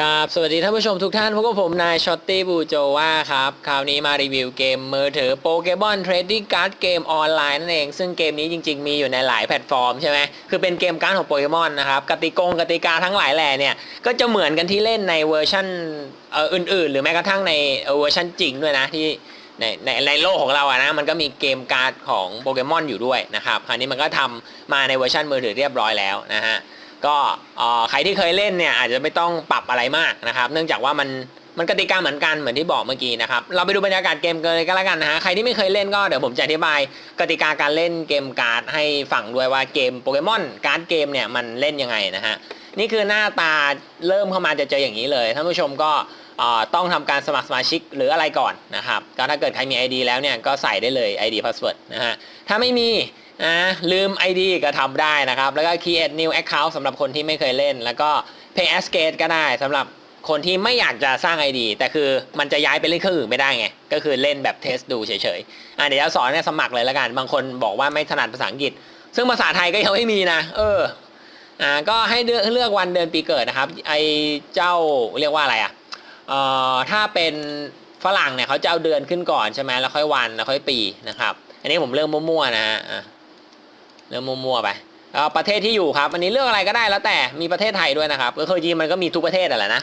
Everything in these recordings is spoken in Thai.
กราบสวัสดีท่านผู้ชมทุกท่านพบกับผมนายช็อตตี้บูโจว่าครับ คราวนี้มารีวิวเกมมือถือโปเกมอนเทรดดิ้งการ์ดเกมออนไลน์นั่นเอง ซึ่งเกมนี้จริง ๆ มีอยู่ในหลายแพลตฟอร์มใช่ไหมคือเป็นเกมการ์ดของโปเกมอนนะครับ กติกงกติกาทั้งหลายแหล่เนี่ย ก็จะเหมือนกันที่เล่นในเวอร์ชันเอ่ออื่น ๆ หรือแม้กระทั่งในเวอร์ชันจริงด้วยนะที่ในในในโลกของเราอะนะมันก็มีเกมการ์ดของโปเกมอนอยู่ด้วยนะครับคราวนี้มันก็ทำมาในเวอร์ชันมือถือเรียบร้อยแล้วนะฮะ ก็ใครที่เคยเล่นเนี่ยอาจจะไม่ต้องปรับอะไรมากนะครับ เนื่องจากว่ามันมันกติกาเหมือนกันเหมือนที่บอกเมื่อกี้นะครับ เราไปดูบรรยากาศเกมกันเลยก็แล้วกันนะฮะ ใครที่ไม่เคยเล่นก็เดี๋ยวผมจะอธิบายกติกาการเล่นเกมการ์ดให้ฟังด้วยว่าเกมโปเกมอนการ์ดเกมเนี่ยมันเล่นยังไงนะฮะ นี่คือหน้าตาเริ่มเข้ามาจะเจออย่างนี้เลย ท่านผู้ชมก็ต้องทำการสมัครสมาชิกหรืออะไรก่อนนะครับ ก็ถ้าเกิดใครมี ID แล้วเนี่ยก็ใส่ได้เลย ID password นะฮะ ถ้าไม่มี นะลืม ID ก็ทำได้นะครับ แล้วก็ create new account สำหรับคนที่ไม่เคยเล่น แล้วก็ pay as gate ก็ได้สำหรับคนที่ไม่อยากจะสร้าง ID แต่คือมันจะย้ายไปเล่นเครื่องอื่นไม่ได้ไง ก็คือเล่นแบบเทสดูเฉยๆอะเดี๋ยวจะสอนเนี่ยสมัครเลยแล้วกัน บางคนบอกว่าไม่ถนัดภาษาอังกฤษ ซึ่งภาษาไทยก็ยังไม่มีนะ เอออ่าก็ให้เลือกเลือกวันเดือนปีเกิดนะครับ ไอเจ้าเรียกว่าอะไรอะเอ่อถ้าเป็นฝรั่งเนี่ยเขาจะเอาเดือนขึ้นก่อนใช่ไหมแล้วค่อยวันแล้วค่อยปีนะครับ อันนี้ผมเลือกมั่วๆนะฮะ เลือมั่วๆไปประเทศที่อยู่ครับอันนี้เลือกอะไรก็ได้แล้วแต่มีประเทศไทยด้วยนะครับก็คือจริงมันก็มีทุกประเทศอะแหละนะ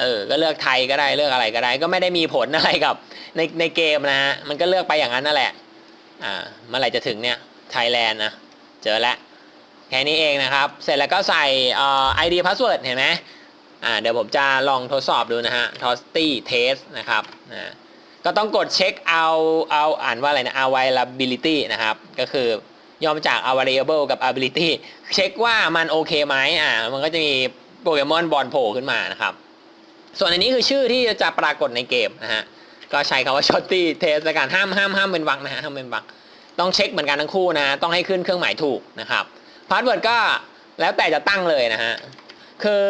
เออก็เลือกไทยก็ได้เลือกอะไรก็ได้ ก็ไม่ได้มีผลอะไรกับ ในในเกมนะฮะมันก็เลือกไปอย่างนั้นนั่นแหละอ่าเมื่อไหร่จะถึงเนี่ยไทยแลนด์นะเจอแล้วแค่นี้เองนะครับ เสร็จแล้วก็ใส่เอ่อ ID password เห็นไหมอ่าเดี๋ยวผมจะลองทดสอบดูนะฮะ Tosty Test นะครับอ่าก็ต้องกดเช็คเอาเอาอ่านว่าอะไรนะ availability นะครับ ก็คือ ย่อมาจาก available กับ ability เช็คว่ามันโอเคไหมอ่ามันก็จะมีโปเกมอนบอลโผล่ขึ้นมานะครับ ส่วนอันนี้คือชื่อที่จะปรากฏในเกมนะฮะก็ใช้คำว่า shorty test ละกันห้ามห้ามห้ามเป็นวรรคนะฮะห้ามเป็นวรรคต้องเช็คเหมือนกันทั้งคู่นะ ต้องให้ขึ้นเครื่องหมายถูกนะครับพาสเวิร์ดก็แล้วแต่จะตั้งเลยนะฮะคือ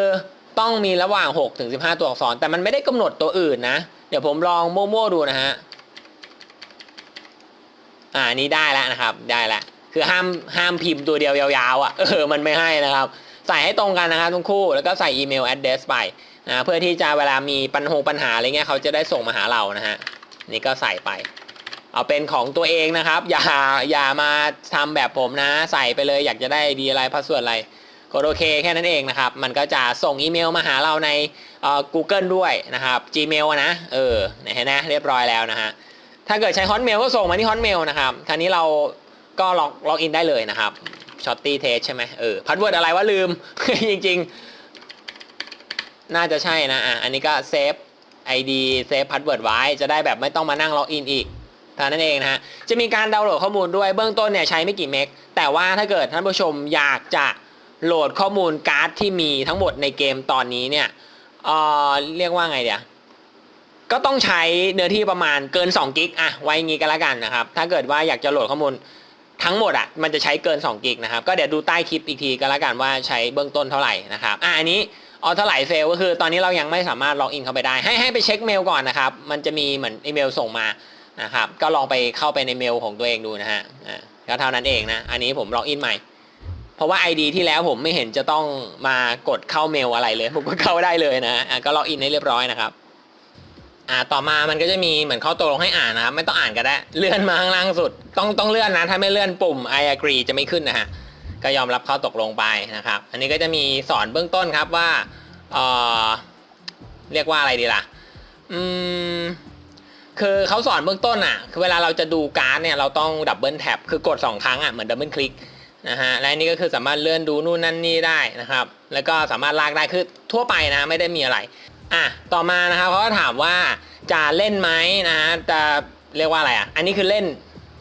ต้องมีระหว่าง 6 ถึง 15 ตัวอักษร แต่มันไม่ได้กำหนดตัวอื่นนะ เดี๋ยวผมลองมั่วๆดูนะฮะอ่านนี้ได้แล้วนะครับได้แล้ว คือห้ามห้ามพิมพ์ตัวเดียวยาวๆอะเออมันไม่ให้นะครับ ใส่ให้ตรงกันนะครับทั้งคู่ แล้วก็ใส่อีเมล address ไปนะเพื่อที่จะเวลามีปัญหาปัญหาอะไรเงี้ยเขาจะได้ส่งมาหาเรานะฮะนี่ก็ใส่ไปเอาเป็นของตัวเองนะครับ อย่าอย่ามาทำแบบผมนะ ใส่ไปเลยอยากจะได้ดีอะไรพาสเวิร์ดอะไรกดโอเคแค่นั้นเองนะครับ มันก็จะส่งอีเมลมาหาเราในเอ่อ Google ด้วยนะครับ Gmail นะเออเห็นไหมเรียบร้อยแล้วนะฮะถ้าเกิดใช้ Hotmail ก็ส่งมาที่ Hotmail นะครับคราวนี้เรา ก็ล็อกล็อกอินได้เลยนะครับช็อตตี้เทสใช่ไหมเออพาสเวิร์ดอะไรว่าลืม จริง ๆ น่าจะใช่นะอะอันนี้ก็เซฟ ID เซฟพาสเวิร์ดไว้จะได้แบบไม่ต้องมานั่งล็อกอินอีกเท่านั้นเองนะฮะจะมีการดาวน์โหลดข้อมูลด้วยเบื้องต้นเนี่ยใช้ไม่กี่เมกแต่ว่าถ้าเกิดท่านผู้ชมอยากจะโหลดข้อมูลการ์ดที่มีทั้งหมดในเกมตอนนี้เนี่ยเออเรียกว่าไงเดี๋ยวก็ต้องใช้เนื้อที่ประมาณเกิน2กิกอะไว้งี้กันละกันนะครับ ถ้าเกิดว่าอยากจะโหลดข้อมูล ทั้งหมดอะมันจะใช้เกิน2กิกนะครับก็เดี๋ยวดูใต้คลิปอีกทีก็แล้วกันว่าใช้เบื้องต้นเท่าไหร่นะครับอะอันนี้ออเท่าไหร่เฟลก็คือตอนนี้เรายังไม่สามารถล็อกอินเข้าไปได้ ให้ให้ไปเช็คเมลก่อนนะครับมันจะมีเหมือนอีเมลส่งมานะครับก็ลองไปเข้าไปในเมลของตัวเองดูนะฮะอ่าก็เท่านั้นเองนะอันนี้ผมล็อกอินใหม่ เพราะว่า ID ที่แล้วผมไม่เห็นจะต้องมากดเข้าเมลอะไรเลยผมก็เข้าได้เลยนะอะก็ล็อกอินให้เรียบร้อยนะครับ อ่าต่อมามันก็จะมีเหมือนข้อตกลงให้อ่านนะครับไม่ต้องอ่านก็ได้ เลื่อนมาข้างล่างสุด ต้องต้องเลื่อนนะ ถ้าไม่เลื่อนปุ่ม I agree จะไม่ขึ้นนะฮะก็ยอมรับข้อตกลงไปนะครับ อันนี้ก็จะมีสอนเบื้องต้นครับว่าเอ่อเรียกว่าอะไรดีล่ะ อืมคือเขาสอนเบื้องต้นอะคือเวลาเราจะดูการ์ดเนี่ยเราต้องดับเบิลแท็บคือกดสองครั้งอะเหมือนดับเบิลคลิกนะฮะและนนี้ก็คือสามารถเลื่อนดูนู่นนั่นนี่ได้นะครับ แล้วก็สามารถลากได้คือทั่วไปนะไม่ได้มีอะไร อะต่อมานะครับเขาก็ถามว่าจะเล่นไหมนะฮะจะเรียกว่าอะไรอะ อันนี้คือเล่น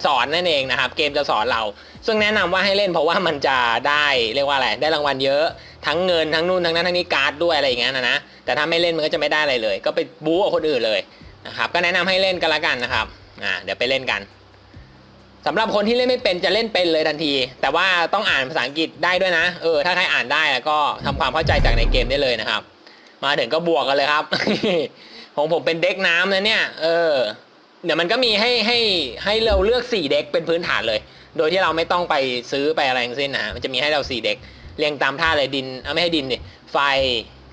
สอนนั่นเองนะครับ เกมจะสอนเรา ซึ่งแนะนำว่าให้เล่นเพราะว่ามันจะได้เรียกว่าอะไรได้รางวัลเยอะทั้งเงินทั้งนู่นทั้งนั้นทั้งนี้การ์ดด้วยอะไรอย่างเงี้ยนะนะแต่ถ้าไม่เล่นมันก็จะไม่ได้อะไรเลย ก็ไปบู๊กับคนอื่นเลยนะครับก็แนะนำให้เล่นกันละกันนะครับอ่าเดี๋ยวไปเล่นกันสำหรับคนที่เล่นไม่เป็นจะเล่นเป็นเลยทันที แต่ว่าต้องอ่านภาษาอังกฤษได้ด้วยนะ เออ ถ้าใครอ่านได้แล้วก็ทำความเข้าใจจากในเกมได้เลยนะครับ มาถึงก็บวกกันเลยครับ ของผมเป็นเด็กน้ำนะเนี่ย เออ เดี๋ยวมันก็มีให้ให้ให้เราเลือก4เด็กเป็นพื้นฐานเลย โดยที่เราไม่ต้องไปซื้อไปอะไรทั้งสิ้นนะ มันจะมีให้เรา4เด็กเรียงตามท่าเลยดิน เอาไม่ให้ดินดิ ไฟ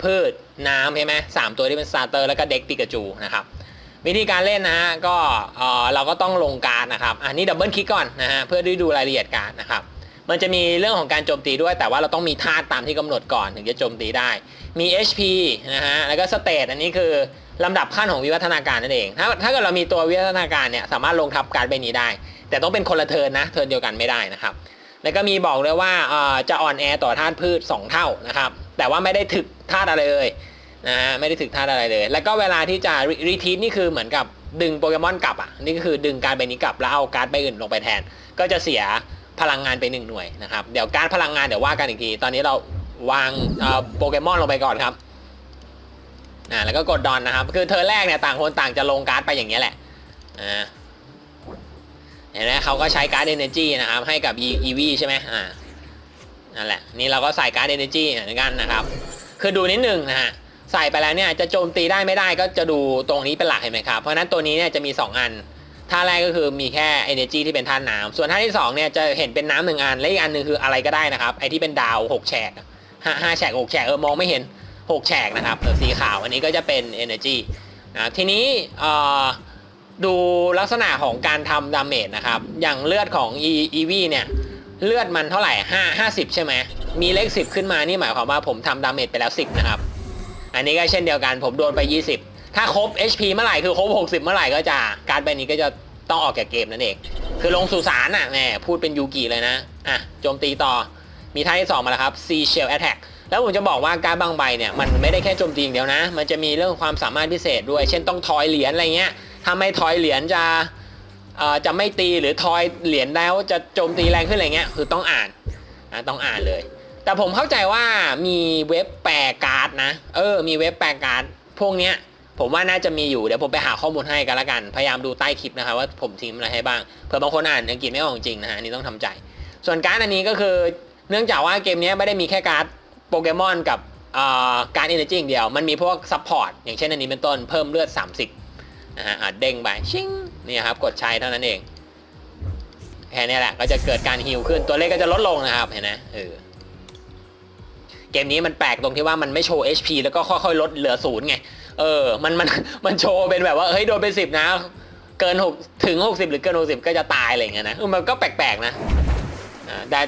พืช น้ำใช่ไหมสามตัวที่เป็นสตาร์เตอร์แล้วก็เด็กปิกาจูนะครับ วิธีการเล่นนะฮะ ก็เออเราก็ต้องลงการนะครับ อันนี้ดับเบิลคลิกก่อนนะฮะ เพื่อได้ดูรายละเอียดการนะครับมันจะมีเรื่องของการโจมตีด้วยแต่ว่าเราต้องมีธาตุตามที่กำหนดก่อนถึงจะโจมตีได้ มี HP นะฮะ แล้วก็สเตตอันนี้คือลำดับขั้นของวิวัฒนาการนั่นเอง ถ้าถ้าเกิดเรามีตัววิวัฒนาการเนี่ยสามารถลงทับการดใบนี้ได้ แต่ต้องเป็นคนละเทินนะ เทินเดียวกันไม่ได้นะครับ แล้วก็มีบอกเลยว่าจะอ่อนแอต่อธาตุพืช 2 เท่านะครับ แต่ว่าไม่ได้ถึกธาตุอะไรเลยนะฮะ ไม่ได้ถึกธาตุอะไรเลย แล้วก็เวลาที่จะรีทีนี่คือเหมือนกับดึงโปเกมอนกลับอะ นี่ก็คือดึงการดใบนี้กลับแล้วเอาการ์ดใบอื่นลงไปแทน ก็จะเสียพลังงานไปหนึ่งหน่วยนะครับ เดี๋ยวการพลังงานเดี๋ยวว่ากันอีกที ตอนนี้เรา วางโปเกมอนลงไปก่อนครับอ่าแล้วก็กดดอนนะครับ คือเธอแรกเนี่ยต่างคนต่างจะลงการ์ดไปอย่างเงี้ยแหละเห็นไหมเขาก็ใช้การ์ดเอเนจีนะครับ ให้กับ e v ใช่ไหมอ่านั่นแหละนี่เราก็ใส่การ์ดเอเนจีเหมือนกันนะครับ คือดูนิดนึงนะฮะใส่ไปแล้วเนี่ยจะโจมตีได้ไม่ได้ก็จะดูตรงนี้เป็นหลักเห็นไหมครับ เพราะฉะนั้นตัวนี้เนี่ยจะมี 2 อันท่าแรกก็คือมีแค่ energy ที่เป็นท่าน้ำส่วนท่าที่2เนี่ยจะเห็นเป็นน้ำหนึ่งอันและอีกอันหนึ่งคืออะไรก็ได้นะครับไอที่เป็นดาว 6 แฉก ห้าห้าแฉก6แฉกเออมองไม่เห็น6แฉกนะครับเออสีขาวอันนี้ก็จะเป็น energy นะทีนี้เออดูลักษณะของการทำดาเมจนะครับ อย่างเลือดของ e e v เนี่ยเลือดมันเท่าไหร่5 50 ใช่ไหมมีเลข 10 ขึ้นมานี่หมายความว่าผมทำดาเมจไปแล้ว 10 นะครับ อันนี้ก็เช่นเดียวกันผมโดนไป 20 ถ้าครบ HP เมื่อไหร่คือครบ 60 เมื่อไหร่ก็จะการ์ดใบนี้ก็จะต้องออกจากเกมนั่นเอง คือลงสุสานอะแหมพูดเป็นยูกิเลยนะอะโจมตีต่อ มีท่าที่สองมาแล้วครับ C Shell Attack แล้วผมจะบอกว่าการบางใบเนี่ยมันไม่ได้แค่โจมตีอย่างเดียวนะ มันจะมีเรื่องความสามารถพิเศษด้วย เช่นต้องทอยเหรียญอะไรเงี้ยถ้าไม่ทอยเหรียญจะเอ่อจะไม่ตีหรือทอยเหรียญแล้วจะโจมตีแรงขึ้นอะไรเงี้ยคือต้องอ่านต้องอ่านเลย แต่ผมเข้าใจว่ามีเว็บแปลการ์ดนะ เออ มีเว็บแปลการ์ดพวกเนี้ยผมว่าน่าจะมีอยู่เดี๋ยวผมไปหาข้อมูลให้กันละกัน พยายามดูใต้คลิปนะครับว่าผมทิ้งอะไรให้บ้างเผื่อบางคนอ่านอังกฤษไม่ออกจริงนะฮะนี่ต้องทำใจ ส่วนการ์ดอันนี้ก็คือ เนื่องจากว่าเกมนี้ไม่ได้มีแค่การ์ดโปเกมอนกับการเอเนจีอย่างเดียว มันมีพวกซัพพอร์ตอย่างเช่นอันนี้เป็นต้นเพิ่มเลือด 30นะฮะอะเด้งไปชิงนี่ครับกดใช้เท่านั้นเองแค่นี้แหละก็จะเกิดการฮิลขึ้นตัวเลขก็จะลดลงนะครับเห็นไหมเออเกมนี้มันแปลกตรงที่ว่ามันไม่โชว์ HP แล้วก็ค่อยๆ ลดเหลือศูนย์ไง เออ มันมันมันโชว์เป็นแบบว่าเฮ้ยโดนไปสิบนะ เกินหกถึงหกสิบหรือเกินหกสิบก็จะตายอะไรอย่างเงี้ยนะมันก็แปลกๆนะแต่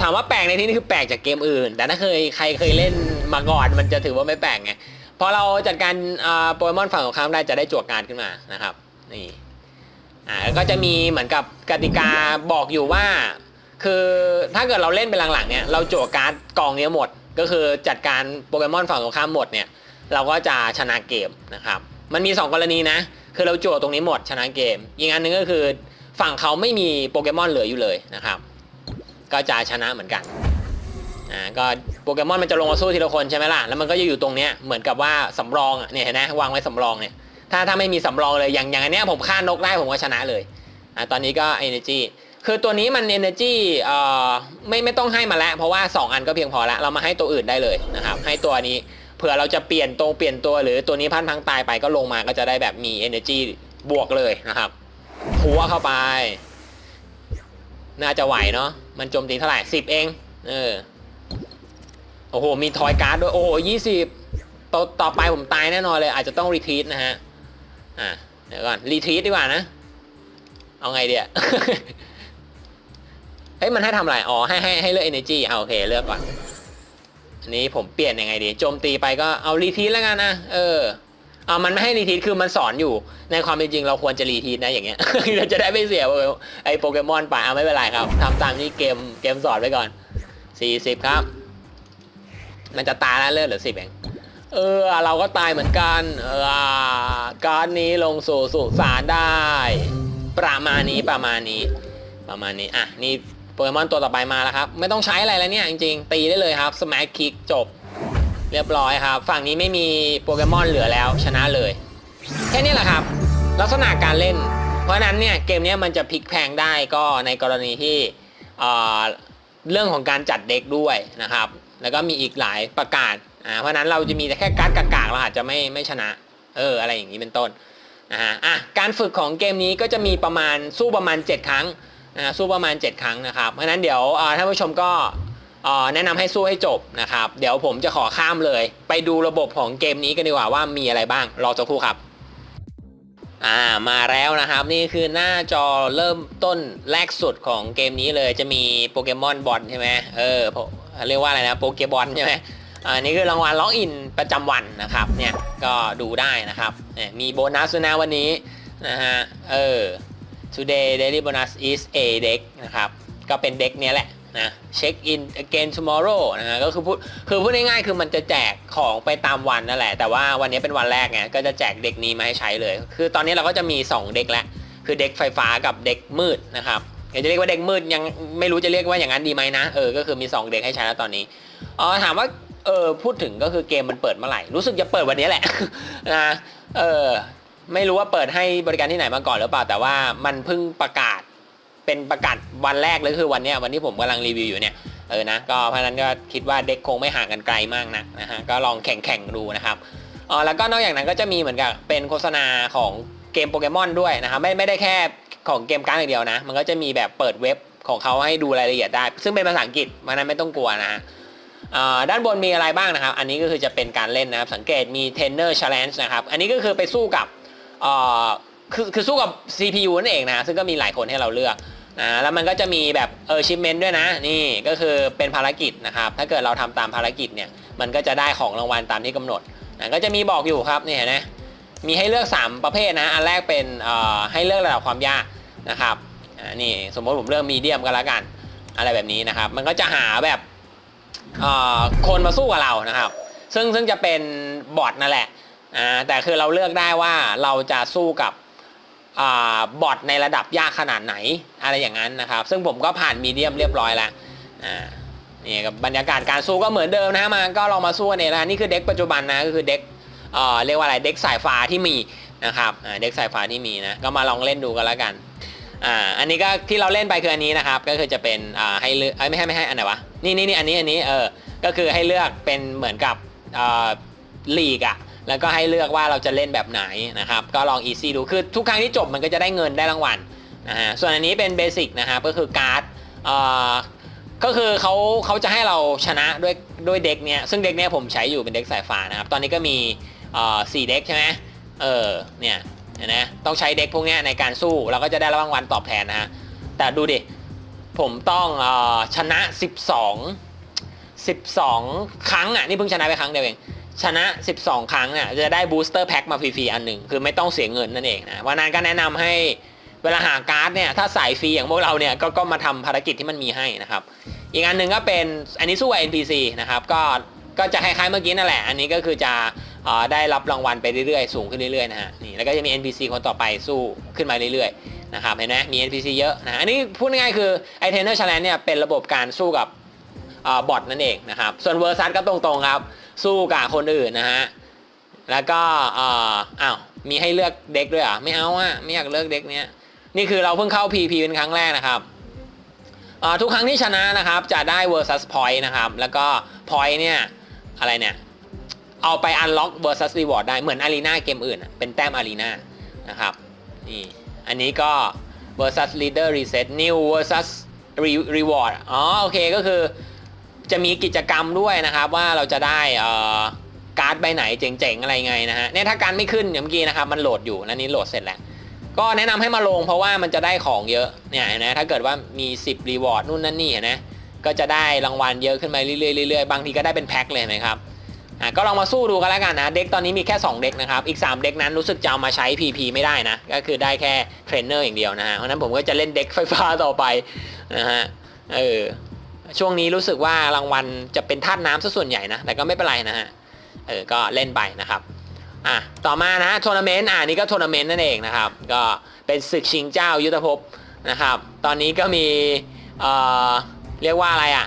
ถามว่าแปลกในที่นี้คือแปลกจากเกมอื่น แต่ถ้าเคยใครเคยเล่นมาก่อนมันจะถือว่าไม่แปลกไงพอเราจัดการโปเกมอนฝั่งของข้ามได้จะได้จวกการดขึ้นมานะครับนี่อ่าก็จะมีเหมือนกับกติกาบอกอยู่ว่า คือถ้าเกิดเราเล่นเป็นหลังๆเนี่ยเราโจวการ์ดกองนี้หมด ก็คือจัดการโปเกมอนฝั่งตรงข้ามหมดเนี่ยเราก็จะชนะเกมนะครับ มันมี 2 กรณีนะ คือเราโจวตรงนี้หมดชนะเกม อีกอันหนึงก็คือฝั่งเขาไม่มีโปเกมอนเหลืออยู่เลยนะครับ ก็จะชนะเหมือนกันอ่าก็โปเกมอนมันจะลงมาสู้ทีละคนใช่ไหมล่ะแล้วมันก็จะอยู่ตรงเนี้ยเหมือนกับว่าสำรองอะเนี่ยเห็นไหมวางไว้สำรองเนี่ยถ้าถ้าไม่มีสำรองเลยอย่างอย่างอันเนี้ยผมฆ่านกได้ผมก็ชนะเลยอ่าตอนนี้ก็ energy คือตัวนี้มัน energy เอ่อไม่ไม่ต้องให้มาแล้ว เพราะว่า 2 อันก็เพียงพอแล้วเรามาให้ตัวอื่นได้เลยนะครับให้ตัวนี้เผื่อเราจะเปลี่ยนตรงเปลี่ยนตัวหรือตัวนี้พันพังตายไปก็ลงมาก็จะได้แบบมี energy บวกเลยนะครับหัวเข้าไป น่าจะไหวเนาะมันโจมตีเท่าไหร่สิบเอง เออ โอ้โห มีทอยการ์ดด้วย โอ้โหยี่สิบต่อต่อไปผมตายแน่นอนเลย อาจจะต้องรีทีทนะฮะ อะ เดี๋ยวก่อน รีทีทดีกว่านะ เอาไงเดียเฮ้ย มันให้ทำอะไร อ๋อ ให้ให้ให้เลือก energy เอาโอเค เลือกก่อน อันนี้ผมเปลี่ยนยังไงดี โจมตีไปก็เอารีทีทแล้วกันนะ เออ อามันไม่ให้รีทีทคือมันสอนอยู่ ในความเป็นจริงเราควรจะรีทีทนะอย่างเงี้ยเราจะได้ไม่เสียไอ้โปเกมอนไปเอาไม่เป็นไรครับทำตามที่เกมเกมสอนไว้ก่อน40ครับ มันจะตายแล้วเลือดเหลือสิบเองเออเราก็ตายเหมือนกันเออการนี้ลงสู่สุสานได้ ประมาณนี้ประมาณนี้ ประมาณนี้อะนี่โปเกมอนตัวต่อไปมาแล้วครับ ไม่ต้องใช้อะไรแล้วเนี่ยจริงๆ ตีได้เลยครับสมัคคิกจบ เรียบร้อยครับ ฝั่งนี้ไม่มีโปเกมอนเหลือแล้วชนะเลย แค่นี้แหละครับ ลักษณะการเล่น เพราะนั้นเนี่ยเกมนี้มันจะพลิกแพลงได้ก็ในกรณีที่เรื่องของการจัดเด็กด้วยนะครับ แล้วก็มีอีกหลายประกาศอ่าเพราะนั้นเราจะมีแต่แค่การ์ดกากๆเราอาจจะไม่ไม่ชนะ เอออะไรอย่างนี้เป็นต้นนะฮะอะการฝึกของเกมนี้ก็จะมีประมาณสู้ประมาณ 7 ครั้งนะสู้ประมาณ 7 ครั้งนะครับ เพราะนั้นเดี๋ยวท่านผู้ชมก็ แนะนำให้สู้ให้จบนะครับ เดี๋ยวผมจะขอข้ามเลย ไปดูระบบของเกมนี้กันดีกว่าว่ามีอะไรบ้าง รอสักครู่ครับอ่ามาแล้วนะครับนี่คือหน้าจอเริ่มต้นแรกสุดของเกมนี้เลยจะมีโปเกมอนบอลใช่ไหมเออเรียกว่าอะไรนะโปเกบอลใช่ไหมอ่านี่คือรางวัลล็อกอินประจำวันนะครับเนี่ยก็ดูได้นะครับเนี่ยมีโบนัสด้วยนะวันนี้นะฮะเออ today daily bonus is a deck นะครับก็เป็นเด็กเนี้ยแหละ นะ check in again tomorrow นะฮะก็คือพูดคือพูดง่ายๆคือมันจะแจกของไปตามวันนั่นแหละ แต่ว่าวันนี้เป็นวันแรกไงก็จะแจกเด็กนี้มาให้ใช้เลย คือตอนนี้เราก็จะมี 2 เด็กแล้วคือเด็กไฟฟ้ากับเด็กมืดนะครับอยากจะเรียกว่าเด็กมืดยังไม่รู้จะเรียกว่าอย่างนั้นดีไหมนะเออก็คือมี 2 เด็กให้ใช้แล้วตอนนี้อ๋อถามว่าเออพูดถึงก็คือเกมมันเปิดเมื่อไหร่รู้สึกจะเปิดวันนี้แหละนะเออไม่รู้ว่าเปิดให้บริการที่ไหนมาก่อนหรือเปล่าแต่ว่ามันเพิ่งประกาศ เป็นประกาศวันแรกเลยคือวันนี้วันที่ผมกำลังรีวิวอยู่เนี่ยเออนะก็เพราะนั้นก็คิดว่าเด็กคงไม่ห่างกันไกลมากนะนะฮะก็ลองแข่งแข่งๆดูนะครับอ๋อแล้วก็นอกจากนั้นก็จะมีเหมือนกับเป็นโฆษณาของเกมโปเกมอนด้วยนะครับไม่ไม่ได้แค่ของเกมการ์ดอย่างเดียวนะ มันก็จะมีแบบเปิดเว็บของเขาให้ดูรายละเอียดได้ ซึ่งเป็นภาษาอังกฤษเพราะนั้นไม่ต้องกลัวนะฮะอ่าด้านบนมีอะไรบ้างนะครับ อันนี้ก็คือจะเป็นการเล่นนะครับ สังเกตมี Trainer Challenge นะครับ อันนี้ก็คือไปสู้กับอ่อคือคือสู้กับ CPU นั่นเองนะ ซึ่งก็มีหลายคนให้เราเลือก นะแล้วมันก็จะมีแบบเออชิมเมนด้วยนะนี่ก็คือเป็นภารกิจนะครับถ้าเกิดเราทำตามภารกิจเนี่ยมันก็จะได้ของรางวัลตามที่กำหนดนะก็จะมีบอกอยู่ครับนี่เห็นไหมมีให้เลือก 3 ประเภทนะอันแรกเป็นเอ่อให้เลือกระดับความยากนะครับอ่านี่สมมติผมเลือกมีเดียมกันแล้วกัน อะไรแบบนี้นะครับ มันก็จะหาแบบเอ่อคนมาสู้กับเรานะครับ ซึ่งซึ่งจะเป็นบอทนั่นแหละอ่าแต่คือเราเลือกได้ว่าเราจะสู้กับ บอทในระดับยากขนาดไหนอะไรอย่างนั้นนะครับ ซึ่งผมก็ผ่านมีเดียมเรียบร้อยแล้วนี่กับบรรยากาศการสู้ก็เหมือนเดิมนะมาก็ลองมาสู้กันเองนะนี่คือเด็กปัจจุบันนะก็คือเด็กเรียกว่าอะไรเด็กสายฟ้าที่มีนะครับเด็กสายฟ้าที่มีนะก็มาลองเล่นดูกันแล้วกันอ่าอันนี้ก็ที่เราเล่นไปคืออันนี้นะครับ ก็คือจะเป็นอ่าให้เลือกเอ้ไม่ให้ไม่ให้อันไหนวะนี่นี่นี่อันนี้อันนี้เออก็คือให้เลือกเป็นเหมือนกับอ่าลีกอะ แล้วก็ให้เลือกว่าเราจะเล่นแบบไหนนะครับ ก็ลอง easy ดูคือทุกครั้งที่จบมันก็จะได้เงินได้รางวัลนะฮะส่วนอันนี้เป็นเบสิกนะครับก็คือการ์ดเอ่อก็คือเขาเขาจะให้เราชนะด้วยด้วยเด็กเนี้ยซึ่งเด็กเนี้ยผมใช้อยู่เป็นเด็กสายฟ้านะครับ ตอนนี้ก็มีเอ่อสี่เด็กใช่ไหมเออเนี่ยเห็นไหมต้องใช้เด็กพวกนี้ในการสู้เราก็จะได้รางวัลตอบแทนนะฮะแต่ดูดิผมต้องเอ่อชนะ 12 12 ครั้งอะนี่เพิ่งชนะไปครั้งเดียวเอง ชนะ 12 ครั้งเนี่ยจะได้บูสเตอร์แพ็คมาฟรีๆอันหนึ่งคือไม่ต้องเสียเงินนั่นเองนะวันนั้นก็แนะนำให้เวลาหาการ์ดเนี่ยถ้าสายฟรีอย่างพวกเราเนี่ยก็ก็มาทำภารกิจที่มันมีให้นะครับ อีกอันหนึ่งก็เป็นอันนี้สู้กับ NPC นะครับก็ก็จะคล้ายๆเมื่อกี้นั่นแหละ อันนี้ก็คือจะอได้รับรางวัลไปเรื่อยๆ สูงขึ้นเรื่อยๆนะฮะนี่แล้วก็จะมี NPC คนต่อไปสู้ขึ้นมาเรื่อยๆนะครับเห็นไหมมี NPC เยอะนะอันนี้พูดง่ายๆคือไอเทนเนอร์ชาเลนเนี่ยเป็นระบบการสู้กับบอทนั่นเองนะครับส่วนเวอร์ซัสก็ตรงๆครับ สู้กับคนอื่นนะฮะ แล้วก็เอ่ออ้าวมีให้เลือกเด็กด้วยอะไม่เอาอะไม่อยากเลือกเด็กเนี้ยนี่คือเราเพิ่งเข้า PP เป็นครั้งแรกนะครับอ่อทุกครั้งที่ชนะนะครับจะได้ versus point นะครับ แล้วก็ point เนี่ยอะไรเนี่ย เอาไป unlock versus reward ได้เหมือน arena เกมอื่น เป็นแต้ม arena นะครับนี่อันนี้ก็ versus leader reset new versus re- reward อ๋อโอเคก็คือ จะมีกิจกรรมด้วยนะครับว่าเราจะได้เอ่อการ์ดใบไหนเจ๋งๆอะไรไงนะฮะเนี่ยถ้าการไม่ขึ้นอย่างเมื่อกี้นะครับมันโหลดอยู่แล้วนี้โหลดเสร็จแล้วก็แนะนำให้มาลงเพราะว่ามันจะได้ของเยอะเนี่ยนไหมถ้าเกิดว่ามี 10รีวอร์ดนู่นนั่นนี่นไหมก็จะได้รางวัลเยอะขึ้นมาเรื่อยๆๆบางทีก็ได้เป็นแพ็คเลยนไหมครับอะก็ลองมาสู้ดูกันแล้วกันนะเด็กตอนนี้มีแค่ 2 เด็กนะครับอีก 3 เด็กนั้นรู้สึกจะเอามาใช้ PP ไม่ได้นะก็คือได้แค่เทรนเนอร์อย่างเดียวนะฮะเพราะนั้นผมก็จะเล่นเด็กไฟฟ้าต่อไปนะฮะเออ ช่วงนี้รู้สึกว่ารางวัลจะเป็นธาตุน้ำซะส่วนใหญ่นะ แต่ก็ไม่เป็นไรนะฮะ เออ ก็เล่นไปนะครับอะต่อมานะทัวร์นาเมนต์อ่านี่ก็ทัวร์นาเมนต์นั่นเองนะครับ ก็เป็นศึกชิงเจ้ายุทธภพนะครับ ตอนนี้ก็มีเอ่อเรียกว่าอะไรอะ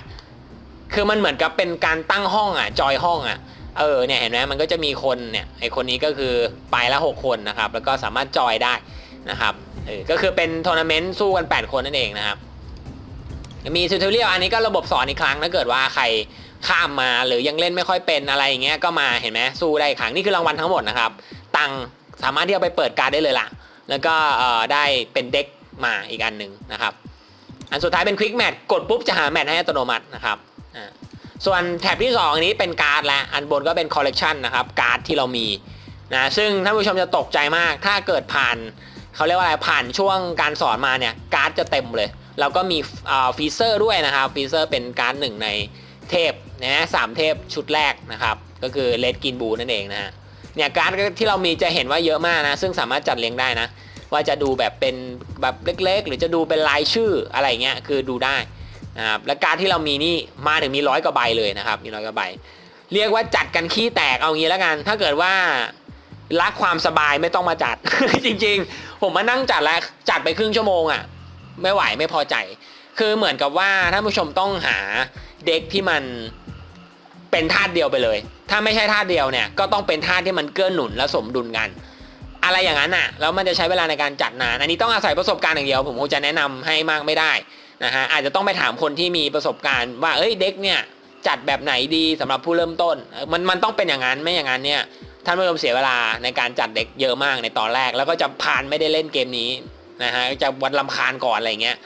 คือมันเหมือนกับเป็นการตั้งห้องอะจอยห้องอะ เออเนี่ยเห็นไหมมันก็จะมีคนเนี่ยไอคนนี้ก็คือไปละหกคนนะครับ แล้วก็สามารถจอยได้นะครับ เออ ก็คือเป็นทัวร์นาเมนต์สู้กัน 8 คนนั่นเองนะครับ มีทูทอเรียลอันนี้ก็ระบบสอนอีกครั้งถ้าเกิดว่าใครข้ามมาหรือยังเล่นไม่ค่อยเป็นอะไรอย่างเงี้ยก็มาเห็นไหมสู้ได้อีกครั้งนี่คือรางวัลทั้งหมดนะครับ ตังสามารถที่เอาไปเปิดการได้เลยล่ะ แล้วก็ได้เป็นเด็กมาอีกอันหนึ่งนะครับ อันสุดท้ายเป็นควิกแมทกดปุ๊บจะหาแมทให้อัตโนมัตินะครับอ่าส่วนแท็บที่2อันนี้เป็นการ์ดและอันบนก็เป็นคอลเลกชันนะครับการ์ดที่เรามีนะซึ่งท่านผู้ชมจะตกใจมากถ้าเกิดผ่านเขาเรียกว่าอะไรผ่านช่วงการสอนมาเนี่ยการ์ดจะเต็มเลย แล้วก็มีฟีเซอร์ด้วยนะครับฟีเซอร์เป็นการ์ดหนึ่งในเทพนะสามเทพชุดแรกนะครับ ก็คือเลดกินบูนั่นเองนะฮะเนี่ยการ์ดที่เรามีจะเห็นว่าเยอะมากนะ ซึ่งสามารถจัดเรียงได้นะ ว่าจะดูแบบเป็นแบบเล็กๆ หรือจะดูเป็นลายชื่ออะไรเงี้ยคือดูได้นะครับและการดที่เรามีนี่มาถึงมีร้อยกว่าใบเลยนะครับ มีร้อยกว่าใบ เรียกว่าจัดกันขี้แตกเอางี้แล้วกัน ถ้าเกิดว่ารักความสบายไม่ต้องมาจัด จริง ๆ ผมมานั่งจัดแล้วจัดไปครึ่งชั่วโมงอะ่ะ ไม่ไหวไม่พอใจ คือเหมือนกับว่าท่านผู้ชมต้องหาเด็กที่มันเป็นธาตุเดียวไปเลย ถ้าไม่ใช่ธาตุเดียวเนี่ยก็ต้องเป็นธาตุที่มันเกื้อหนุนและสมดุลกัน อะไรอย่างนั้นอะแล้วมันจะใช้เวลาในการจัดนาน อันนี้ต้องอาศัยประสบการณ์อย่างเดียว ผมคงจะแนะนำให้มากไม่ได้นะฮะอาจจะต้องไปถามคนที่มีประสบการณ์ว่าเอ้ยเด็กเนี่ยจัดแบบไหนดีสำหรับผู้เริ่มต้น มันมันต้องเป็นอย่างนั้นไม่อย่างนั้นเนี่ยท่านผู้ชมเสียเวลาในการจัดเด็กเยอะมากในตอนแรก แล้วก็จะผ่านไม่ได้เล่นเกมนี้ นะฮะจะวัดลำคาญก่อนอะไรเงี้ย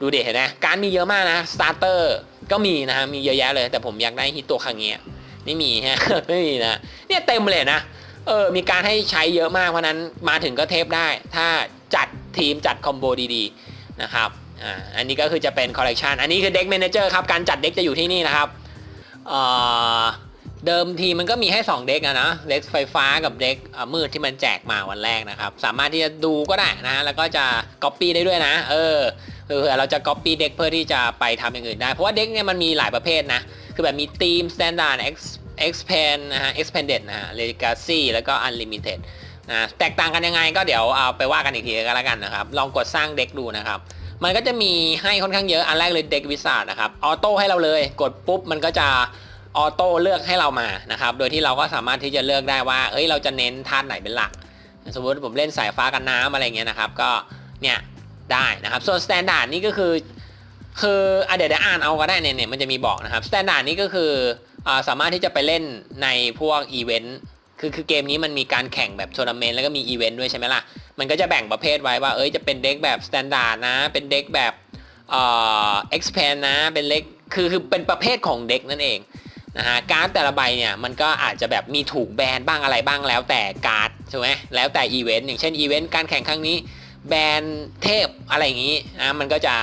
ดูเด็เห็นไหมการมีเยอะมากนะสตาร์เตอร์ก็มีนะฮะมีเยอะแยะเลย แต่ผมอยากได้ฮิตตัวคางเงี้ยไม่มีฮะไม่มีนะเนี่ยเต็มเลยนะเออมีการให้ใช้เยอะมากเพราะนั้นมาถึงก็เทปได้ ถ้าจัดทีมจัดคอมโบดีๆนะครับอ่าอันนี้ก็คือจะเป็นคอลเลกชันอันนี้คือเด็ก a ม a เจอร์ครับการจัดเด็กจะอยู่ที่นี่นะครับเอ่อ เดิมทีมันก็มีให้ 2 เด็กนะนะเด็กไฟฟ้ากับเด็กมืดที่มันแจกมาวันแรกนะครับ สามารถที่จะดูก็ได้นะ แล้วก็จะก๊อปปี้ได้ด้วยนะ เออเผื่อเราจะก๊อปปี้เด็กเพื่อที่จะไปทำอย่างอื่นได้ เพราะว่าเด็กเนี่ยมันมีหลายประเภทนะ คือแบบมีทีม standard X expand นะฮะ expanded นะฮะ legacy แล้วก็ unlimited นะแตกต่างกันยังไงก็เดี๋ยวเอาไปว่ากันอีกทีก็แล้วกันนะครับ ลองกดสร้างเด็กดูนะครับมันก็จะมีให้ค่อนข้างเยอะ อันแรกเลยเด็กวิสาดนะครับ ออโต้ให้เราเลย กดปุ๊บมันก็จะ ออโต้เลือกให้เรามานะครับ โดยที่เราก็สามารถที่จะเลือกได้ว่า เอ้ย เราจะเน้นธาตุไหนเป็นหลัก สมมติผมเล่นสายฟ้ากันน้ำอะไรเงี้ยนะครับ ก็เนี่ยได้นะครับ ส่วน standard นี่ก็คือ คืออเดี๋ยวเดี๋ยวอ่านเอาก็ได้เนี่ยเนี่ยมันจะมีบอกนะครับ standard นี่ก็คืออ่าสามารถที่จะไปเล่นในพวกอีเวนต์ คือคือเกมนี้มันมีการแข่งแบบทัวร์นาเมนต์แล้วก็มีอีเวนต์ด้วยใช่ไหมล่ะ มันก็จะแบ่งประเภทไว้ว่า เอ้ย จะเป็นเด็กแบบสแตนดาร์ดนะ เป็นเด็กแบบเอ่อ expand นะ เป็นเล็ก คือคือเป็นประเภทของเด็กนั่นเอง นะฮะการ์ดแต่ละใบเนี่ยมันก็อาจจะแบบมีถูกแบนบ้างอะไรบ้างแล้วแต่การ์ดใช่ไหมแล้วแต่อีเวนต์อย่างเช่นอีเวนต์การแข่งครั้งนี้แบนเทพอะไรอย่างนี้นะมันก็จะ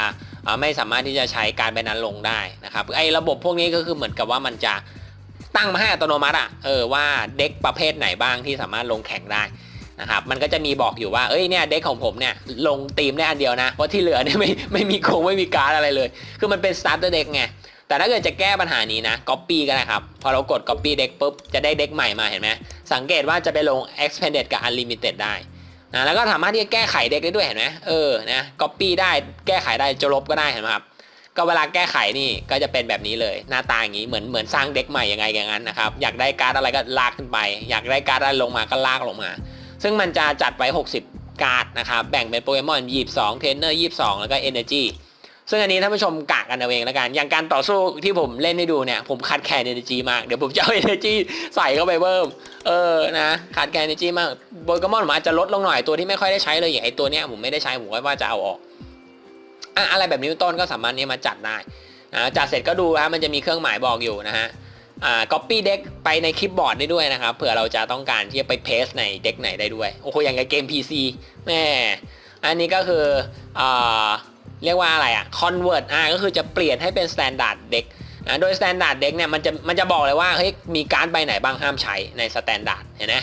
ไม่สามารถที่จะใช้การแบนนั้นลงได้นะครับไอ้ระบบพวกนี้ก็คือเหมือนกับว่ามันจะตั้งมาให้อัตโนมัติอะเออว่าเด็กประเภทไหนบ้างที่สามารถลงแข่งได้นะครับมันก็จะมีบอกอยู่ว่าเอ้ยเนี่ยเด็กของผมเนี่ยลงทีมได้อันเดียวนะเพราะที่เหลือเนี่ยไม่ไม่มีโครงไม่มีการอะไรเลย คือมันเป็นสตาร์เตอร์เด็กไง แต่ถ้าเกิดจะแก้ปัญหานี้นะ copy ก็ได้ครับ พอเรากด copy เด็กปุ๊บ จะได้เด็กใหม่มาเห็นไหม สังเกตว่าจะไปลง expanded กับ unlimited ได้นะแล้วก็สามารถที่จะแก้ไขเด็กได้ด้วยเห็นไหมเออนะ copy ได้แก้ไขได้จะลบก็ได้เห็นไหมครับก็เวลาแก้ไขนี่ก็จะเป็นแบบนี้เลย หน้าตาอย่างนี้เหมือนเหมือนสร้างเด็กใหม่ยังไงอย่างนั้นนะครับอยากได้การ์ดอะไรก็ลากขึ้นไป อยากได้การ์ดอะไรลงมาก็ลากลงมา ซึ่งมันจะจัดไว้ 60 การ์ดนะครับแบ่งเป็นโปเกมอน 22 เทรนเนอร์ 22 แล้วก็ Energy ซึ่งอันนี้ท่านผู้ชมกะกันเอาเองแล้วกัน อย่างการต่อสู้ที่ผมเล่นให้ดูเนี่ย ผมขาดแคลน Energy มาก เดี๋ยวผมจะเอา Energy ใส่เข้าไปเพิ่ม เออ นะ ขาดแคลน Energy มากโปเกมอนผมอาจจะลดลงหน่อย ตัวที่ไม่ค่อยได้ใช้เลยอย่างไอตัวเนี้ยผมไม่ได้ใช้ ผมก็ว่าจะเอาออกอะอะไรแบบนี้ต้นก็สามารถนี้มาจัดได้นะจัดเสร็จก็ดูนะมันจะมีเครื่องหมายบอกอยู่นะฮะ อ่า copy deck ไปในคลิปบอร์ดได้ด้วยนะครับ เผื่อเราจะต้องการที่จะไปเพสในเด็กไหนได้ด้วย โอ้โห อย่างกับเกม PC แม่อันนี้ก็คือ อ่า เรียกว่าอะไรอะ convert อ่าก็คือจะเปลี่ยนให้เป็น standard deck นะโดย standard deck เนี่ยมันจะมันจะบอกเลยว่าเฮ้ยมีการ์ดใบไหนบ้างห้ามใช้ใน standard เห็นไหม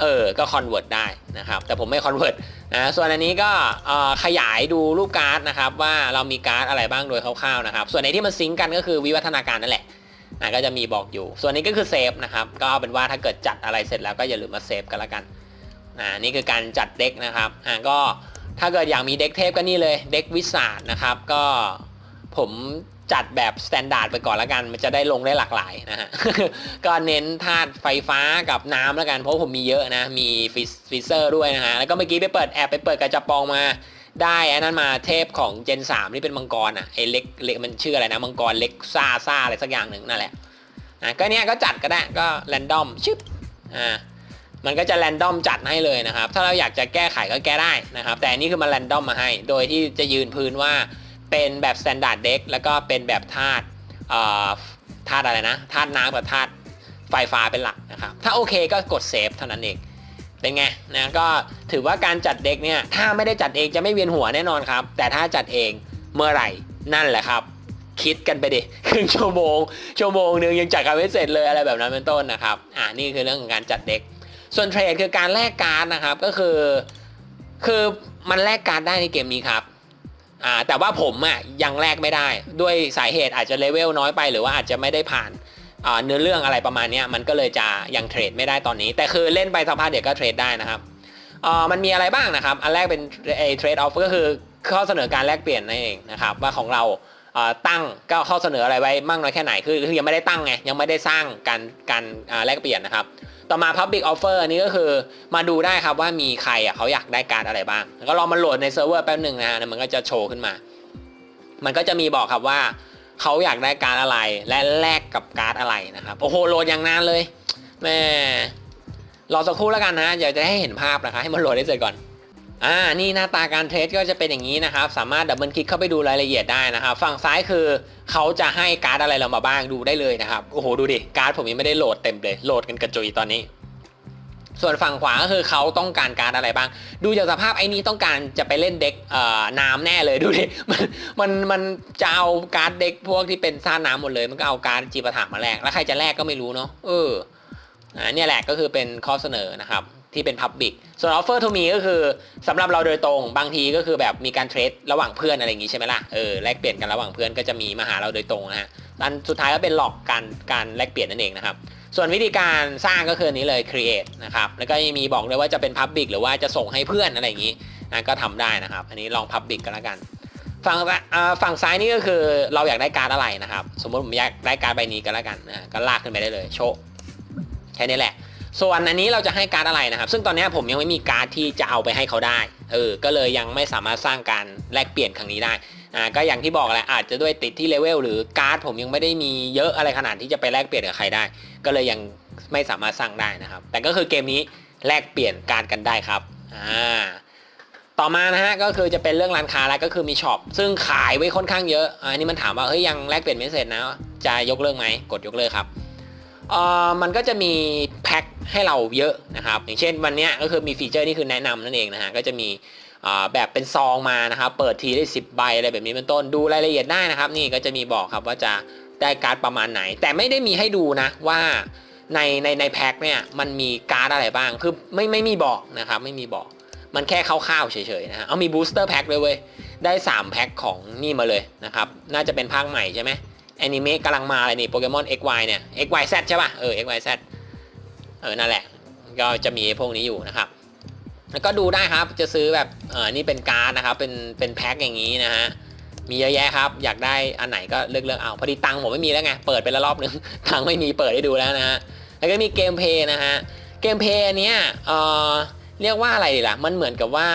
เออ ก็ convert ได้นะครับ แต่ผมไม่ convert นะส่วนอันนี้ก็ขยายดูรูปการ์ดนะครับ ว่าเรามีการ์ดอะไรบ้างโดยคร่าวๆนะครับ ส่วนในที่มันซิงกันก็คือวิวัฒนาการนั่นแหละนะก็จะมีบอกอยู่ ส่วนนี้ก็คือเซฟนะครับ ก็เอาเป็นว่าถ้าเกิดจัดอะไรเสร็จแล้วก็อย่าลืมมาเซฟกันละกันนะนี่คือการจัดเด็กนะครับอ่าก็ ถ้าเกิดอยากมีเด็กเทพก็นี่เลยเด็กวิสาดนะครับ ก็ผมจัดแบบสแตนดาร์ดไปก่อนละกัน มันจะได้ลงได้หลากหลายนะฮะ ก็เน้นธาตุไฟฟ้ากับน้ำแล้วกัน เพราะผมมีเยอะนะ มีฟิเซอร์ด้วยนะฮะ แล้วก็เมื่อกี้ไปเปิดแอบไปเปิดกระจับปองมาได้อันนั้นมาเทพของเจน 3 ที่เป็นมังกรอะไอเล็กเล็กมันชื่ออะไรนะ มังกรเล็กซ่าซ่าอะไรสักอย่างหนึ่งนั่นแหละนะก็เนี้ยก็จัดก็ได้ก็แรนดอมชึบอ่า มันก็จะแรนดอมจัดให้เลยนะครับ ถ้าเราอยากจะแก้ไขก็แก้ได้นะครับ แต่อันนี้คือมันแรนดอมมาให้ โดยที่จะยืนพื้นว่าเป็นแบบ standard deck แล้วก็เป็นแบบธาตุธาตุอะไรนะธาตุน้ำกับธาตุไฟฟ้าเป็นหลักนะครับ ถ้าโอเคก็กดเซฟเท่านั้นเองเป็นไงนะก็ถือว่าการจัดเด็กเนี่ยถ้าไม่ได้จัดเองจะไม่เวียนหัวแน่นอนครับ แต่ถ้าจัดเองเมื่อไหร่นั่นแหละครับ คิดกันไปดิครึ่งชั่วโมงชั่วโมงหนึ่งยังจัดการไม่เสร็จเลยอะไรแบบนั้นเป็นต้นนะครับอ่านี่คือเรื่องของการจัดเด็ก ส่วนเทรดคือการแลกการ์ดนะครับก็คือคือมันแลกการ์ดได้ในเกมนี้ครับอ่าแต่ว่าผมอะยังแลกไม่ได้ด้วยสาเหตุอาจจะเลเวลน้อยไป หรือว่าอาจจะไม่ได้ผ่านเนื้อเรื่องอะไรประมาณนี้มันก็เลยจะยังเทรดไม่ได้ตอนนี้ แต่คือเล่นไปสักพักเดี๋ยวก็เทรดได้นะครับมันมีอะไรบ้างนะครับ อันแรกเป็นเทรดออฟก็คือข้อเสนอการแลกเปลี่ยนนั่นเองนะครับว่าของเราตั้งก็ข้อเสนออะไรไว้มากน้อยแค่ไหนคือยังไม่ได้ตั้งไงยังไม่ได้สร้างการการแลกเปลี่ยนนะครับ ต่อมา Public Offer อันนี้ก็คือมาดูได้ครับว่ามีใครอะเขาอยากได้การ์ดอะไรบ้างแล้วก็ลองมาโหลดในเซิร์ฟเวอร์แป๊บหนึ่งนะฮะมันก็จะโชว์ขึ้นมา มันก็จะมีบอกครับว่าเขาอยากได้การ์ดอะไรและแลกกับการ์ดอะไรนะครับโอ้โหโหลดอย่างนานเลยแม่รอสักครู่แล้วกันนะเดี๋ยวจะให้เห็นภาพนะคะให้มันโหลดได้เสร็จก่อน อ่า นี่หน้าตาการเทรดก็จะเป็นอย่างนี้นะครับ สามารถดับเบิลคลิกเข้าไปดูรายละเอียดได้นะครับ ฝั่งซ้ายคือเขาจะให้การ์ดอะไรเรามาบ้างดูได้เลยนะครับ โอ้โห ดูดิ การ์ดผมยังไม่ได้โหลดเต็มเลย โหลดกันกระจุยตอนนี้ ส่วนฝั่งขวาก็คือเขาต้องการการ์ดอะไรบ้าง ดูจากสภาพไอ้นี้ต้องการจะไปเล่นเด็กเอ่อน้ำแน่เลยดูดิ มัน มัน มันจะเอาการ์ดเด็กพวกที่เป็นซ่าน้ำหมดเลย มันก็เอาการ์ดจีปะถางมาแลก แล้วใครจะแลกก็ไม่รู้เนาะ เออ อ่า เนี่ยแหละก็คือเป็นข้อเสนอนะครับ ที่เป็น Public ส่วน Offer to me ก็คือสำหรับเราโดยตรง บางทีก็คือแบบมีการเทรดระหว่างเพื่อนอะไรอย่างงี้ใช่ไหมล่ะเออแลกเปลี่ยนกันระหว่างเพื่อนก็จะมีมาหาเราโดยตรงนะฮะอันสุดท้ายก็เป็นหลอกการการแลกเปลี่ยนนั่นเองนะครับส่วนวิธีการสร้างก็คือนี้เลย create นะครับแล้วก็มีบอกด้วยว่าจะเป็น Public หรือว่าจะส่งให้เพื่อนอะไรอย่างงี้นะก็ทำได้นะครับ อันนี้ลอง Public กันแล้วกันฝั่งอ่าฝั่งซ้ายนี่ก็คือเราอยากได้การ์ดอะไรนะครับ สมมติผมอยากได้การ์ดใบนี้ก็แล้วกันนะก็ลากขึ้นไปได้เลยโชว์แค่นี้แหละ ส่วนอันนี้เราจะให้การ์ดอะไรนะครับ ซึ่งตอนนี้ผมยังไม่มีการ์ดที่จะเอาไปให้เขาได้ เออ ก็เลยยังไม่สามารถสร้างการแลกเปลี่ยนครั้งนี้ได้ อ่า ก็อย่างที่บอกแหละอาจจะด้วยติดที่เลเวลหรือการ์ดผมยังไม่ได้มีเยอะอะไรขนาดที่จะไปแลกเปลี่ยนกับใครได้ ก็เลยยังไม่สามารถสร้างได้นะครับ แต่ก็คือเกมนี้แลกเปลี่ยนการ์ดกันได้ครับ อ่า ต่อมานะฮะก็คือจะเป็นเรื่องร้านค้าแล้วก็คือมีช็อปซึ่งขายไว้ค่อนข้างเยอะ อันนี้มันถามว่าเฮ้ยยังแลกเปลี่ยนไม่เสร็จนะ จะยกเลิกไหมกดยกเลิกครับ เอ่อมันก็จะมีแพ็คให้เราเยอะนะครับ อย่างเช่นวันนี้ก็คือมีฟีเจอร์นี่คือแนะนำนั่นเองนะฮะก็จะมีแบบเป็นซองมานะครับ เปิดทีได้ 10 ใบอะไรแบบนี้เป็นต้นดูรายละเอียดได้นะครับ นี่ก็จะมีบอกครับว่าจะได้การ์ดประมาณไหน แต่ไม่ได้มีให้ดูนะว่าในในในแพ็คเนี่ยมันมีการ์ดอะไรบ้างคือไม่ไม่มีบอกนะครับ ไม่มีบอกมันแค่คร่าวๆเฉยๆนะฮะเอามีบูสเตอร์แพ็คเลยเว้ยได้ 3 แพ็คของนี่มาเลยนะครับ น่าจะเป็นภาคใหม่ใช่ไหม แอนิเมะกำลังมาเลยนี่โปเกมอน XY เนี่ย XYZ ใช่ป่ะ เออ XYZ เออ นั่นแหละ ก็จะมีพวกนี้อยู่นะครับ แล้วก็ดูได้ครับ จะซื้อแบบเออนี่เป็นการ์ดนะครับ เป็น เป็นแพ็คอย่างนี้นะฮะ มีเยอะแยะครับ อยากได้อันไหนก็เลือกเลือกเอา พอดีตังค์ผมไม่มีแล้วไง เปิดไปแล้วรอบนึง ตังค์ไม่มีเปิดให้ดูแล้วนะฮะ แล้วก็มีเกมเพย์นะฮะ เกมเพย์อันเนี้ยเออเรียกว่าอะไรดีล่ะ มันเหมือนกับว่า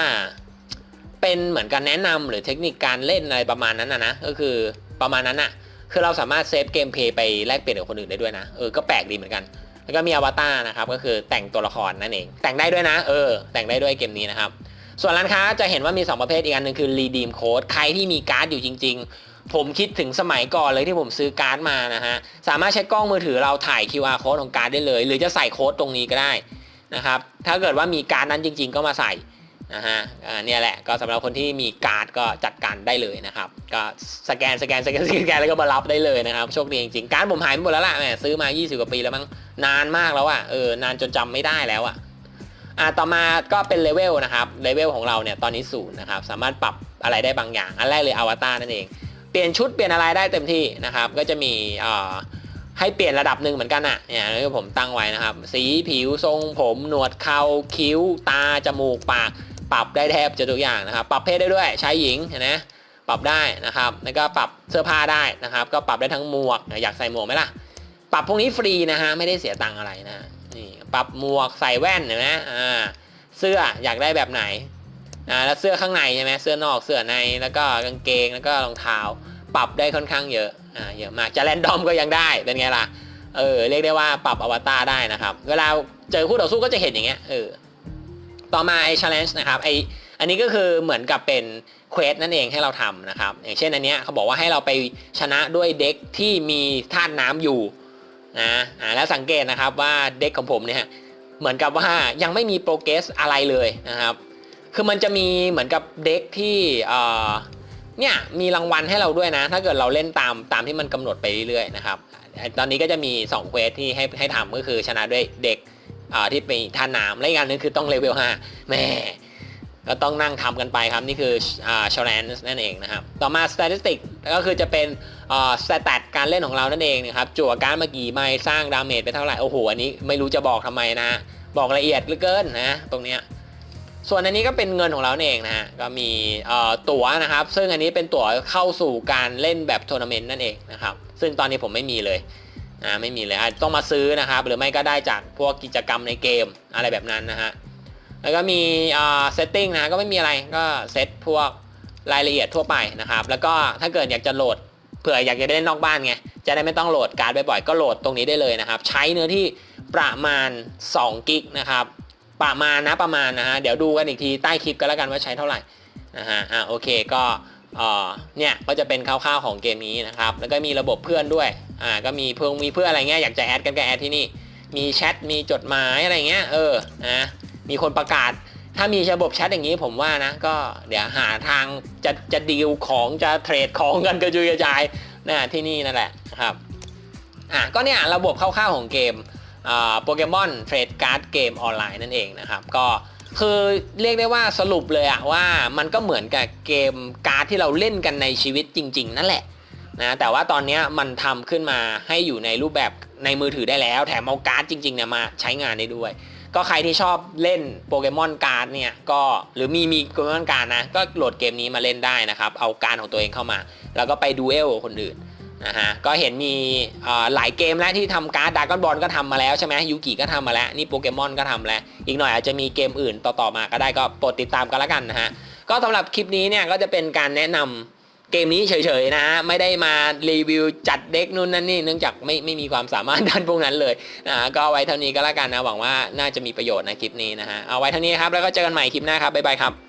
เป็นเหมือนการแนะนำหรือเทคนิคการเล่นอะไรประมาณนั้นนะนะ ก็คือประมาณนั้นอะ คือเราสามารถเซฟเกมเพย์ไปแลกเปลี่ยนกับคนอื่นได้ด้วยนะ เออ ก็แปลกดีเหมือนกัน แล้วก็มีอวตารนะครับ ก็คือแต่งตัวละครนั่นเอง แต่งได้ด้วยนะ เออ แต่งได้ด้วยเกมนี้นะครับ ส่วนร้านค้าจะเห็นว่ามี 2 ประเภทอีกอันหนึ่งคือ redeem code ใครที่มีการ์ดอยู่จริง ๆ ผมคิดถึงสมัยก่อนเลยที่ผมซื้อการ์ดมานะฮะ สามารถใช้กล้องมือถือเราถ่าย QR code ของการ์ดได้เลย หรือจะใส่โค้ดตรงนี้ก็ได้นะครับ ถ้าเกิดว่ามีการ์ดนั้นจริง ๆ ก็มาใส่ นะฮะเนี่ยแหละก็สำหรับคนที่มีการ์ดก็จัดการได้เลยนะครับ ก็สแกนสแกนสแกนสแกนแล้วก็มารับได้เลยนะครับโชคดีจริงๆการ์ดผมหายหมดแล้วล่ะแหมซื้อมา 20 กว่าปีแล้วมั้งนานมากแล้วอะเออนานจนจำไม่ได้แล้วอะอ่าต่อมาก็เป็นเลเวลนะครับเลเวลของเราเนี่ยตอนนี้ศูนย์นะครับสามารถปรับอะไรได้บางอย่าง อันแรกเลยอวตารนั่นเองเปลี่ยนชุดเปลี่ยนอะไรได้เต็มที่นะครับ ก็จะมีอ่าให้เปลี่ยนระดับหนึ่งเหมือนกันอะเนี่ยที่ผมตั้งไว้นะครับ สีผิวทรงผม หนวดเขาคิ้ว ตา จมูก ปาก ปรับได้แทบจะทุกอย่างนะครับ ปรับเพศได้ด้วยชายหญิงเห็นไหมปรับได้นะครับแล้วก็ปรับเสื้อผ้าได้นะครับ ก็ปรับได้ทั้งหมวกอยากใส่หมวกไหมล่ะ ปรับพวกนี้ฟรีนะฮะไม่ได้เสียตังค์อะไรนะนี่ปรับหมวกใส่แว่นเห็นไหมอ่าเสื้ออยากได้แบบไหนอ่าแล้วเสื้อข้างในใช่ไหมเสื้อนอกเสื้อในแล้วก็กางเกงแล้วก็รองเท้า ปรับได้ค่อนข้างเยอะอ่าเยอะมากจะแรนดอมก็ยังได้เป็นไงล่ะเออเรียกได้ว่าปรับอวตารได้นะครับ เวลาเจอคู่ต่อสู้ก็จะเห็นอย่างเงี้ยเออ ต่อมาไอ้ challenge นะครับไออันนี้ก็คือเหมือนกับเป็นเควสนั่นเองให้เราทำนะครับ อย่างเช่นอันเนี้ยเขาบอกว่าให้เราไปชนะด้วยเด็กที่มีธาตุน้ำอยู่นะอ่าแล้วสังเกตนะครับว่าเด็กของผมเนี่ยเหมือนกับว่ายังไม่มีโปรเกรสอะไรเลยนะครับ คือมันจะมีเหมือนกับเด็กที่เอ่อเนี่ยมีรางวัลให้เราด้วยนะ ถ้าเกิดเราเล่นตามตามที่มันกำหนดไปเรื่อยๆนะครับ ตอนนี้ก็จะมี2เควสที่ให้ให้ทำก็คือชนะด้วยเด็ก ที่เป็นท่าน้ำและอีกอันหนึงคือต้องเลเวล5แม่ก็ต้องนั่งทำกันไปครับ นี่คืออ่าชา l ลนนั่นเองนะครับ ต่อมา statistic ก็คือจะเป็นอ่า stat การเล่นของเรานั่นเองนะครับจั่วการดมากี่ใบสร้างดาเมจไปเท่าไหร่ โอ้โห อันนี้ไม่รู้จะบอกทำไมนะ บอกละเอียดเหลือเกินนะ ตรงเนี้ยส่วนอันนี้ก็เป็นเงินของเราเองนะฮะก็มีตั๋วนะครับ ซึ่งอันนี้เป็นตั๋วเข้าสู่การเล่นแบบทัวร์นาเมนต์นั่นเองนะครับ ซึ่งตอนนี้ผมไม่มีเลย นะไม่มีเลยอาจต้องมาซื้อนะครับ หรือไม่ก็ได้จากพวกกิจกรรมในเกมอะไรแบบนั้นนะฮะแล้วก็มีเอ่อ setting นะก็ไม่มีอะไรก็เซตพวกรายละเอียดทั่วไปนะครับ แล้วก็ถ้าเกิดอยากจะโหลดเผื่ออยากจะเล่นนอกบ้านไงจะได้ไม่ต้องโหลดการ์ดบ่อยๆก็โหลดตรงนี้ได้เลยนะครับ ใช้เนื้อที่ประมาณ2กิกนะครับประมาณนะประมาณนะฮะเดี๋ยวดูกันอีกทีใต้คลิปก็แล้วกันว่าใช้เท่าไหร่นะฮะอะโอเคก็เออเนี่ยก็จะเป็นคร่าวๆของเกมนี้นะครับ แล้วก็มีระบบเพื่อนด้วย อ่าก็มีเพื่อนมีเพื่ออะไรเงี้ยอยากจะแอดกันก็แอดที่นี่ มีแชทมีจดหมายอะไรเงี้ยเออนะมีคนประกาศ ถ้ามีระบบแชทอย่างนี้ผมว่านะก็เดี๋ยวหาทางจะจะดีลของจะเทรดของกันกระจุยกระจายนะที่นี่นั่นแหละนะครับอะก็เนี่ยระบบคร่าวๆของเกมโปเกมอนเทรดการ์ดเกมออนไลน์นั่นเองนะครับ ก็คือเรียกได้ว่าสรุปเลยอะว่ามันก็เหมือนกับเกมการ์ดที่เราเล่นกันในชีวิตจริง ๆ นั่นแหละ นะแต่ว่าตอนนี้มันทำขึ้นมาให้อยู่ในรูปแบบในมือถือได้แล้ว แถมเอาการ์ดจริงๆเนี่ยมาใช้งานได้ด้วย ก็ใครที่ชอบเล่นโปเกมอนการ์ดเนี่ยก็หรือมีมีโปเกมอนการ์ดนะ ก็โหลดเกมนี้มาเล่นได้นะครับ เอาการ์ดของตัวเองเข้ามา แล้วก็ไปดูเอลกับคนอื่นนะฮะก็เห็นมีหลายเกมแล้วที่ทำการ์ดดากอนบอลก็ทำมาแล้วใช่ไหมยูกิก็ทำมาแล้วนี่โปเกมอนก็ทำแล้ว อีกหน่อยอาจจะมีเกมอื่นต่อๆมาก็ได้ก็โปรดติดตามกันแล้วกันนะฮะก็สำหรับคลิปนี้เนี่ยก็จะเป็นการแนะนำ เกมนี้เฉยๆนะฮะไม่ได้มารีวิวจัดเด็กนู่นนั่นนี่เนื่องจากไม่ไม่มีความสามารถด้านพวกนั้นเลยนะก็เอาไว้เท่านี้ก็แล้วกันนะหวังว่าน่าจะมีประโยชน์ในคลิปนี้นะฮะเอาไว้เท่านี้ครับแล้วก็เจอกันใหม่คลิปหน้าครับบ๊ายบายครับ